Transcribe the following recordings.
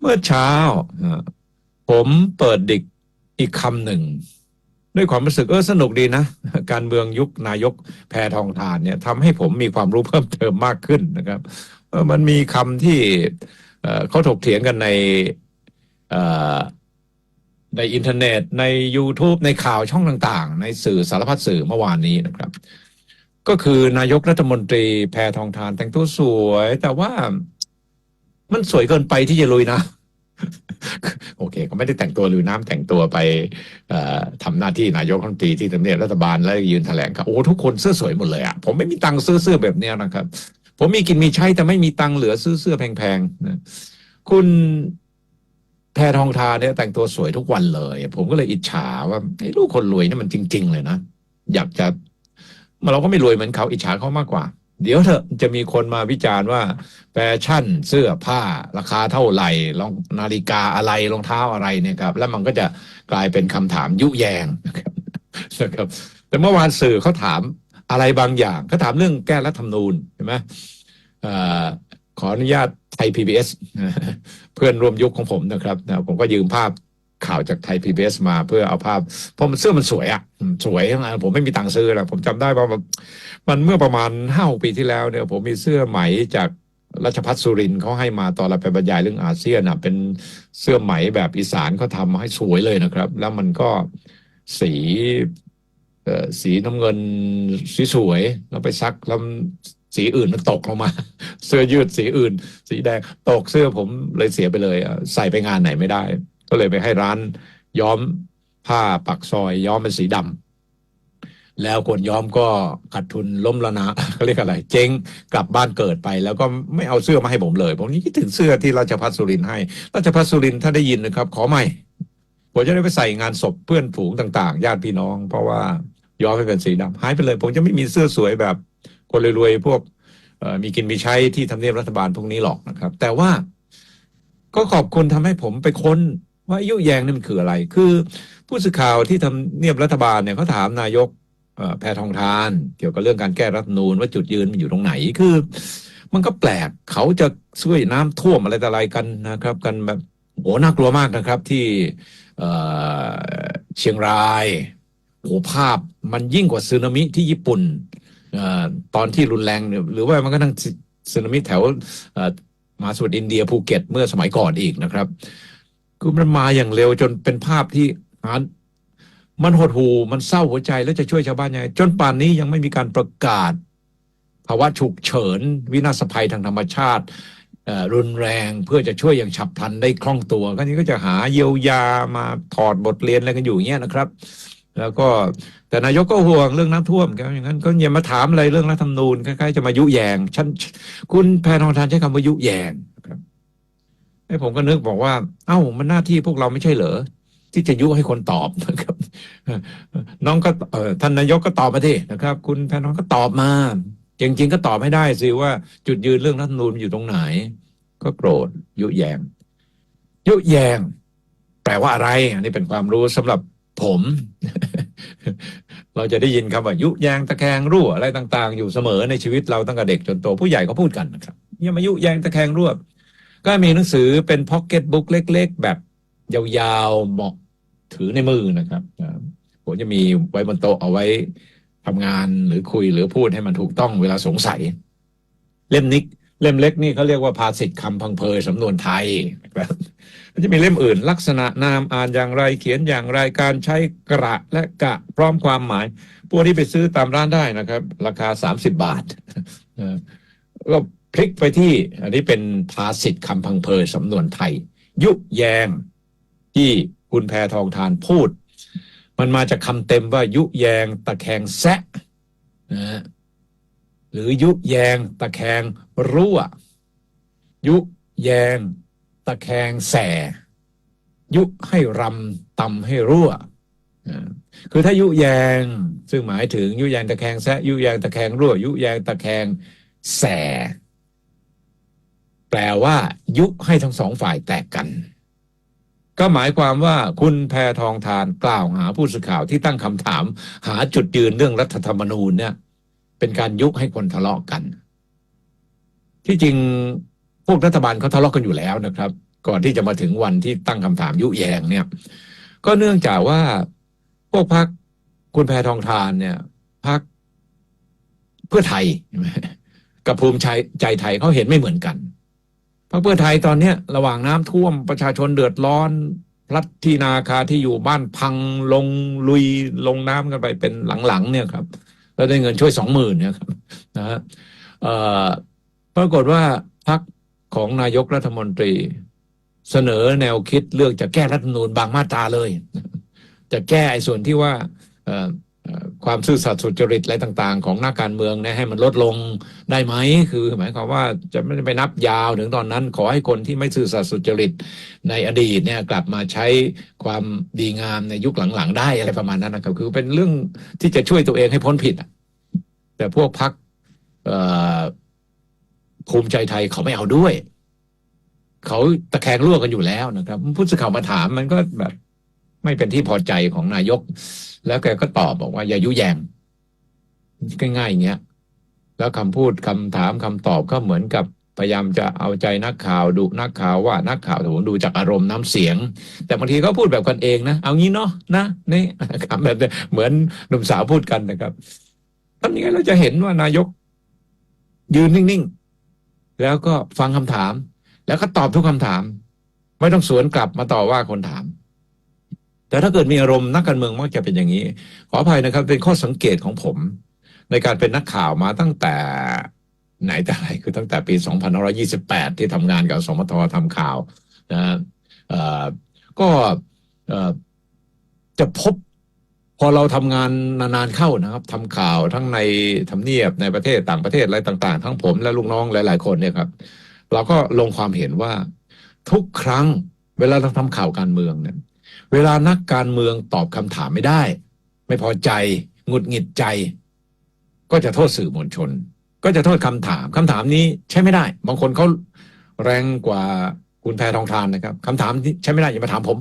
เมื่อเช้า ผมเปิดดิกอีกคำหนึ่ง ด้วยความรู้สึกเออสนุกดีนะ การเมืองยุคนายกแพทองทานเนี่ยทำให้ผมมีความรู้เพิ่มเติมมากขึ้นนะครับมันมีคำที่เขาถกเถียงกันในในอินเทอร์เน็ตใน YouTube ในข่าวช่องต่างๆ ในสื่อสารพัดสื่อเมื่อวานนี้นะครับ ก็คือนายกรัฐมนตรีแพทองทานแต่งตัวสวย แต่ว่า มันสวยเกินไปที่จะลุยนะโอเคก็ไม่ได้แต่งตัวลุยน้ำแต่งตัวไปเอ่อทำหน้าที่นายกรัฐมนตรีที่ทำเนียบรัฐบาลแล้วยืนแถลงข่าวโอ้ทุกคนเสื้อสวยหมดเลยอะผมไม่มีตังค์ซื้อเสื้อแบบเนี้ยนะครับ ผมมีกินมีใช้แต่ไม่มีตังค์เหลือซื้อเสื้อแพงๆนะคุณแพทองทาเนี่ยแต่งตัวสวยทุกวันเลย ผมก็เลยอิจฉาว่าไอ้ลูกคนรวยนี่มันจริง ๆ เลยนะ อยากจะมาเราก็ไม่รวยเหมือนเขาอิจฉาเขามากกว่า เดี๋ยวเถอะจะมีคนมาวิจารณ์ว่าแฟชั่นเสื้อผ้าราคาเท่าไหร่รองนาฬิกาอะไรรองเท้าอะไรเนี่ยครับ แล้วมันก็จะกลายเป็นคำถามยุแยงนะครับนะครับแต่เมื่อวานสื่อเขาถามอะไรบางอย่างเขาถามเรื่องแก้รัฐธรรมนูญใช่ไหมอ่อขออนุญาตไทย PBS เพื่อนร่วมยุคของผมนะครับนะผมก็ยืมภาพ ข่าวจากไทย PBS มาเพื่อเอาภาพ เพราะมันเสื้อมันสวยอะอืมสวยนะผมไม่มีตังค์ซื้อนะผมจำได้ว่ามันเมื่อประมาณห้าปีที่แล้วเนี่ย ผมมีเสื้อไหมจากรัชพัฒสุรินเขาให้มาตอนเราไปบรรยายเรื่องอาเซียนนะเป็นเสื้อไหมแบบอีสานเขาทำมาให้สวยเลยนะครับ แล้วมันก็สีเอ่อสีน้ำเงินสีสวยแล้วไปซักแล้วสีอื่นมันตกลงมา เสื้อยืดสีอื่น สีแดงตกเสื้อผมเลยเสียไปเลยอะใส่ไปงานไหนไม่ได้ ก็เลยไปให้ร้านย้อมผ้าปักซอย ย้อมเป็นสีดำแล้วคนย้อมก็ขาดทุนล้มละนะเขาเรียกอะไร เจ๊งกลับบ้านเกิดไป แล้วก็ไม่เอาเสื้อมาให้ผมเลย ผมนี่คิดถึงเสื้อที่ราชพัฒสุรินให้ ราชพัฒสุรินถ้าได้ยินนะครับ ขอใหม่ผมจะได้ไปใส่งานศพเพื่อนฝูงต่าง ๆ ญาติพี่น้อง เพราะว่าย้อมให้เป็นสีดำหายไปเลย ผมจะไม่มีเสื้อสวยแบบ คนรวยๆพวกมีกินมีใช้ที่ทำเนียบรัฐบาลพวกนี้หรอกนะครับ แต่ว่าก็ขอบคุณทำให้ผมไปค้น ว่ายุแยงนี่มันคืออะไร คือผู้สื่อข่าวที่ทำเนียบรัฐบาลเนี่ยเขาถามนายกแพทองทาน เกี่ยวกับเรื่องการแก้รัฐนูญว่าจุดยืนมันอยู่ตรงไหนคือ มันก็แปลกเขาจะช่วยน้ำท่วมอะไรต่ออะไรกันนะครับ กันแบบโหน่ากลัวมากนะครับที่เชียงรายโหภาพมันยิ่งกว่าสึนามิที่ญี่ปุ่นอตอนที่รุนแรงหรือว่ามันก็ทั้งสึนามิแถวมาสมุทรอินเดียภูเก็ตเมื่อสมัยก่อนอีกนะครับ คือมันมาอย่างเร็วจนเป็นภาพที่หามันหดหูมันเศร้าหัวใจแล้วจะช่วยชาวบ้านยังไงจนป่านนี้ยังไม่มีการประกาศ ภาวะฉุกเฉิน วินาศภัยทางธรรมชาติรุนแรงเพื่อจะช่วยอย่างฉับพลันได้คล่องตัว ก็นี้ก็จะหาเยียวยามาถอดบทเรียนอะไรกันอยู่เงี้ยนะครับ แล้วก็แต่นายกก็ห่วงเรื่องน้ำท่วมครับอย่างนั้น ก็อย่ามาถามอะไรเรื่องรัฐธรรมนูญคล้ายๆจะมายุแยงฉันคุณแพทองทานใช้คำว่ายุแยง ไอ้ผมก็นึกบอกว่า เอ้ามันหน้าที่พวกเราไม่ใช่เหรอที่จะยุให้คนตอบนะครับ น้องก็เอท่านนายกก็ตอบมาทีนะครับ คุณแพทองก็ตอบมาจริงๆก็ตอบไม่ได้สิว่าจุดยืนเรื่องรัฐธรรมนูญอยู่ตรงไหน ก็โกรธยุแยง ยุแยง แปลว่าอะไร อันนี้เป็นความรู้สำหรับผม เราจะได้ยินคำว่า ยุแยงตะแคงรั่วอะไรต่าง ๆ อยู่เสมอในชีวิตเราตั้งแต่เด็กจนโตผู้ใหญ่ก็พูดกันนะครับอย่ามายุแยงตะแคงรั่ว ก็มีหนังสือเป็นพ็อกเก็ตบุ๊กเล็ก ๆ แบบยาวๆเหมาะถือในมือนะครับผมจะมีไว้บนโต๊ะเอาไว้ทำงานหรือคุยหรือพูดให้มันถูกต้องเวลาสงสัย เล่มนี้เล่มเล็กนี่เขาเรียกว่าภาษิตคำพังเพยสำนวนไทยนะครับมันจะมีเล่มอื่น ลักษณะนามอ่านอย่างไรเขียนอย่างไรการใช้กระและกะพร้อมความหมาย พวกนี้ไปซื้อตามร้านได้นะครับ ราคาสามสิบบาทก็ พลิกไปที่อันนี้เป็นภาษิตคำพังเพยสำนวนไทย ยุแยงที่คุณแพทองทานพูด มันมาจากคำเต็มว่ายุแยงตะแคงแซะนะหรือยุแยงตะแคงรั่ว ยุแยงตะแคงแส ยุให้รำตำให้รั่วอ่าคือถ้ายุแยง ซึ่งหมายถึงยุแยงตะแคงแซะยุแยงตะแคงรั่ว ยุแยงตะแคงแส แปลว่ายุให้ทั้งสองฝ่ายแตกกัน ก็หมายความว่าคุณแพทองทานกล่าวหาผู้สื่อข่าวที่ตั้งคำถาม หาจุดยืนเรื่องรัฐธรรมนูญเนี่ย เป็นการยุให้คนทะเลาะกัน ที่จริงพวกรัฐบาลเขาทะเลาะกันอยู่แล้วนะครับ ก่อนที่จะมาถึงวันที่ตั้งคำถามยุแยงเนี่ย ก็เนื่องจากว่าพวกพักคุณแพทองทานเนี่ยพักเพื่อไทยกับภูมิใจใจไทยเขาเห็นไม่เหมือนกัน พรรคเพื่อไทยตอนเนี้ยระหว่างน้ำท่วมประชาชนเดือดร้อนพลัดที่นาคาที่อยู่บ้านพังลงลุยลงน้ำกันไปเป็นหลังๆเนี่ยครับแล้วได้เงินช่วยสองหมื่นเนี่ยครับนะฮะปรากฏว่าพรรคของนายกรัฐมนตรี เสนอแนวคิดเลือกจะแก้รัฐธรรมนูญบางมาตราเลย จะแก้ไอ้ส่วนที่ว่าเอ ความซื่อสัตย์สุจริตอะไรต่างๆ ของนักการเมืองเนี่ยให้มันลดลงได้ไหมคือ หมายความว่าจะไม่ไปนับยาวถึงตอนนั้น ขอให้คนที่ไม่ซื่อสัตย์สุจริตในอดีตเนี่ยกลับมาใช้ความดีงามในยุคหลังๆ ได้อะไรประมาณนั้นนะครับ คือเป็นเรื่องที่จะช่วยตัวเองให้พ้นผิดอะแต่พวกพักภูมิใจไทยเขาไม่เอาด้วย เขาตะแคงรั่วกันอยู่แล้วนะครับผู้สื่อข่าวมาถามมันก็แบบ ไม่เป็นที่พอใจของนายก แล้วแกก็ตอบบอกว่า อย่ายุแยงง่ายๆอย่างเงี้ยแล้วคำพูดคำถามคำตอบก็เหมือนกับพยายามจะเอาใจนักข่าวดูนักข่าวว่านักข่าวผมดูจากอารมณ์น้ำเสียง แต่บางทีเขาพูดแบบกันเองนะเอางี้เนาะนะนี่คำแบบเหมือนหนุ่มสาวพูดกันนะครับทำยังไงเราจะเห็นว่านายก ยืนนิ่งๆ แล้วก็ฟังคำถาม แล้วก็ตอบทุกคำถาม ไม่ต้องสวนกลับมาต่อว่าคนถาม แต่ถ้าเกิดมีอารมณ์นักการเมืองมักจะเป็นอย่างนี้ ขออภัยนะครับ เป็นข้อสังเกตของผม ในการเป็นนักข่าวมาตั้งแต่ไหนแต่ไรคือตั้งแต่ปี 2528 ที่ทำงานกับสมททำข่าวนะก็จะพบพอเราทำงานนานๆเข้านะครับทำข่าวทั้งในทำเนียบในประเทศต่างประเทศอะไรต่างๆ ทั้งผมและลูกน้องหลาย ๆ คนเนี่ยครับ เราก็ลงความเห็นว่าทุกครั้งเวลาเราทำข่าวการเมืองเนี่ย เวลานักการเมืองตอบคำถามไม่ได้ ไม่พอใจหงุดหงิดใจ ก็จะโทษสื่อมวลชน ก็จะโทษคำถามคำถามนี้ใช้ไม่ได้ บางคนเขาแรงกว่าคุณแพทองทานนะครับคำถามที่ใช้ไม่ได้อย่ามาถามผม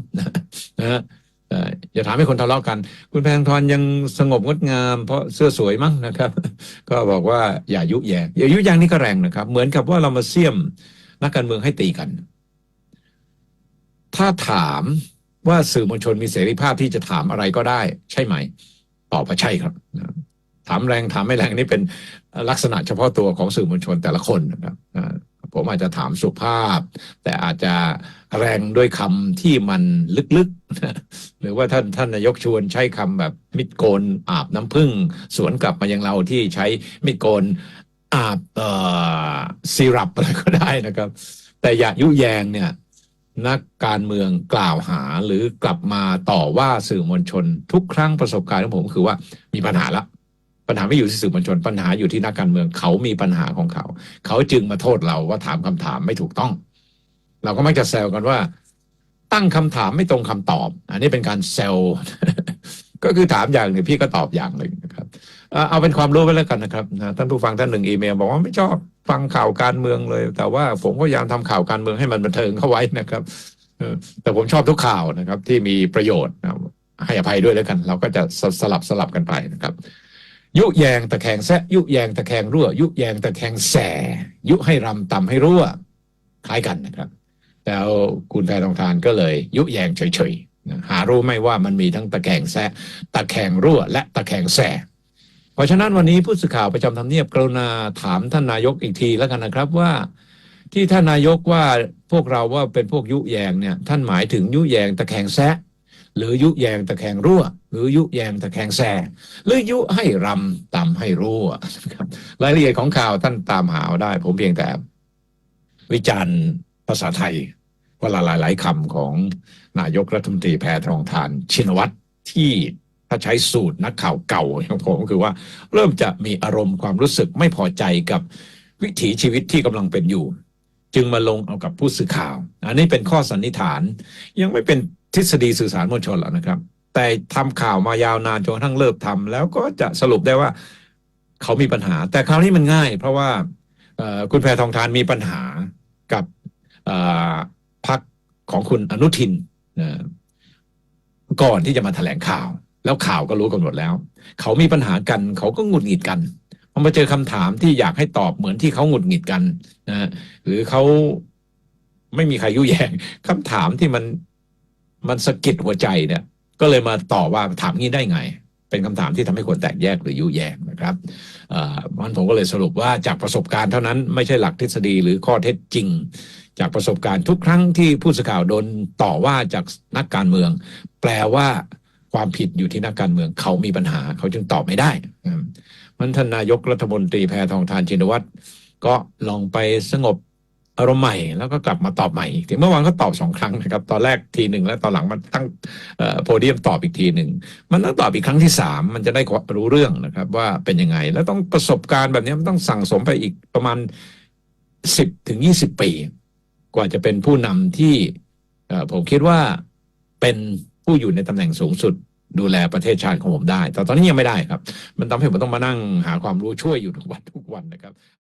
นะฮะเอ่ออย่าถามให้คนทะเลาะกัน คุณแพทองทานยังสงบงดงาม เพราะเสื้อสวยมั้งนะครับ ก็บอกว่าอย่ายุแยงอย่ายุแยงนี่ก็แรงนะครับ เหมือนกับว่าเรามาเสี่ยมนักการเมืองให้ตีกัน ถ้าถาม ว่าสื่อมวลชนมีเสรีภาพที่จะถามอะไรก็ได้ ใช่ไหม ตอบว่าใช่ครับ ถามแรงถามไม่แรงนี่เป็นลักษณะเฉพาะตัวของสื่อมวลชนแต่ละคนนะครับผมอาจจะถามสุภาพ แต่อาจจะแรงด้วยคำที่มันลึกๆ หรือว่าท่านท่านนายกชวนใช้คำแบบมิดโกนอาบน้ำผึ้งสวนกลับมายังเราที่ใช้มิดโกนอาบเอ่อซีรัปอะไรก็ได้นะครับ แต่อย่ายุแยงเนี่ย นักการเมืองกล่าวหาหรือกลับมาต่อว่าสื่อมวลชน ทุกครั้งประสบการณ์ของผมคือว่ามีปัญหาละปัญหาไม่อยู่ที่สื่อมวลชนปัญหาอยู่ที่นักการเมืองเขามีปัญหาของเขา เขาจึงมาโทษเราว่าถามคำถามไม่ถูกต้อง เราก็มักจะแซวกันว่า ตั้งคำถามไม่ตรงคำตอบ อันนี้เป็นการแซวก็คือถามอย่างหนึ่งพี่ก็ตอบอย่างหนึ่งนะครับเอาเป็นความรู้ไว้แล้วกันนะครับท่านผู้ฟังท่านหนึ่งอีเมลบอกว่าไม่ชอบ ฟังข่าวการเมืองเลย แต่ว่าผมก็พยายามทำข่าวการเมืองให้มันบันเทิงเข้าไว้นะครับแต่ผมชอบทุกข่าวนะครับ ที่มีประโยชน์นะให้อภัยด้วยแล้วกัน เราก็จะสสลับสลับกันไปนะครับ ยุแยงตะแคงแซะยุแยงตะแคงรั่ว ยุแยงตะแคงแส ยุให้รำตำให้รั่วคล้ายกันนะครับ แล้วคุณแพทองทานก็เลย ยุแยงเฉยๆหารู้ไม่ว่ามันมีทั้งตะแคงแซะตะแคงรั่ว และตะแคงแส เพราะฉะนั้นวันนี้ผู้สื่อข่าวประจำทำเนียบกรุณาถามท่านนายกอีกทีแล้วกันนะครับว่า ที่ท่านนายกว่าพวกเราว่าเป็นพวกยุแยงเนี่ยท่านหมายถึงยุแยงตะแคงแซะหรือยุแยงตะแคงรั่ว หรือยุแยงตะแคงแสหรือยุให้รำตำให้รั่วครับรายละเอียดของข่าวท่านตามหาเอาได้ ผมเพียงแต่ วิจารณ์ภาษาไทยเวลาหลายๆคำของนายกรัฐมนตรีแพทองทานชินวัตรที่ ถ้าใช้สูตรนักข่าวเก่าของผมคือว่า เริ่มจะมีอารมณ์ความรู้สึกไม่พอใจกับวิถีชีวิตที่กำลังเป็นอยู่ จึงมาลงเอากับผู้สื่อข่าว อันนี้เป็นข้อสันนิษฐาน ยังไม่เป็นทฤษฎีสื่อสารมวลชนหรอกนะครับ แต่ทำข่าวมายาวนานจนกระทั่งเลิกทำแล้วก็จะสรุปได้ว่าเขามีปัญหา แต่คราวนี้มันง่าย เพราะว่าคุณแพรทองทานมีปัญหากับพรรคของคุณอนุทินก่อนที่จะมาแถลงข่าว แล้วข่าวก็รู้กันหมดแล้ว เขามีปัญหากันเขาก็หงุดหงิดกันพอมาเจอคำถามที่อยากให้ตอบเหมือนที่เขาหงุดหงิดกันนะหรือเขาไม่มีใครยุแยงคำถามที่มันมันสะกิดหัวใจเนี่ย ก็เลยมาต่อว่าถามงี้ได้ไง เป็นคำถามที่ทำให้คนแตกแยกหรือยุแยงนะครับเอ่อมันผมก็เลยสรุปว่าจากประสบการณ์เท่านั้นไม่ใช่หลักทฤษฎีหรือข้อเท็จจริง จากประสบการณ์ทุกครั้งที่ผู้สื่อข่าวโดนต่อว่าจากนักการเมือง แปลว่า ความผิดอยู่ที่นักการเมืองเขามีปัญหาเขาจึงตอบไม่ได้มันท่านนายกรัฐมนตรีแพทองทานชินวัตรก็ลองไปสงบอารมณ์ใหม่แล้วก็กลับมาตอบใหม่อีกทีเมื่อวานก็ตอบสองครั้งนะครับ ตอนแรกทีหนึ่งแล้วตอนหลังมันตั้งโพเดียมตอบอีกทีหนึ่งมันต้องตอบอีกครั้งที่สามมันจะได้รู้เรื่องนะครับ ว่าเป็นยังไง แล้วต้องประสบการณ์แบบนี้มันต้องสั่งสมไปอีกประมาณสิบถึงยี่สิบปี กว่าจะเป็นผู้นำที่ผมคิดว่าเป็น ผู้อยู่ในตำแหน่งสูงสุดดูแลประเทศชาติของผมได้ แต่ตอนนี้ยังไม่ได้ครับ มันทำให้ผมต้องมานั่งหาความรู้ช่วยอยู่ทุกวันทุกวันนะครับ